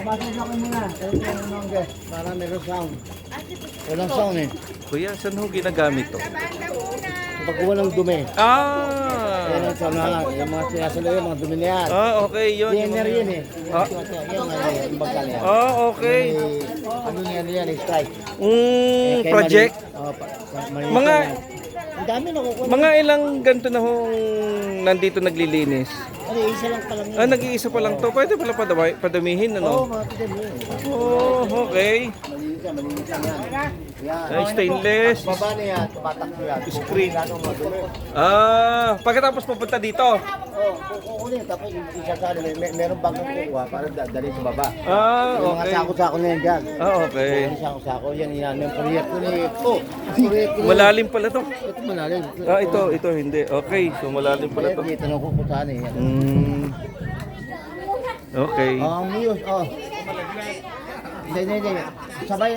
Pumasok ako muna. Ito yung nung guest. Para meron sound. Walang sound eh. Kuya, saan ho ginagamit to? Pagkuha ng dumi. Yan Ah! ang sound na Yung mga sinasalo yung mga dumi na yan. Ah, okay, yun. mga- yun eh. Ah. Yan nga eh. Yung bagkal yan. Ah, okay. Ano yan yan? Strike. Mm, project? mali- Mga- yan. Ang dami nakukuha. Mga ilang ganito na hong nandito naglilinis? Ano, isa lang pa lang yun. Ah, nag-iisa pa lang to. Pwede pala padami, padamihin, Oo, ano? mga titim yun. Oh, okay. Malinis yan, malinis yan. Yan. Ay, stainless. Baba na yan, tumatakbo yan. Screen. Lalo madumi. Ah, pagkatapos pupunta dito. Oo, kukunin. Tapos isa sa may, may, meron bangkang kukuha para dadali sa baba. Ah, Yung mga okay. sako-sako na yan dyan. Ah, okay. Yung sako-sako, yan yan. Yung proyekto ni... Oh, proyekto ni... Malalim pala to. Ito malalim. Ah, ito, ito hindi. Okay, so malalim pala to. Dito na kukutaan eh. Mm. Okay. Oh, ang miyos, oh. Hindi, hindi, hindi. Sabay,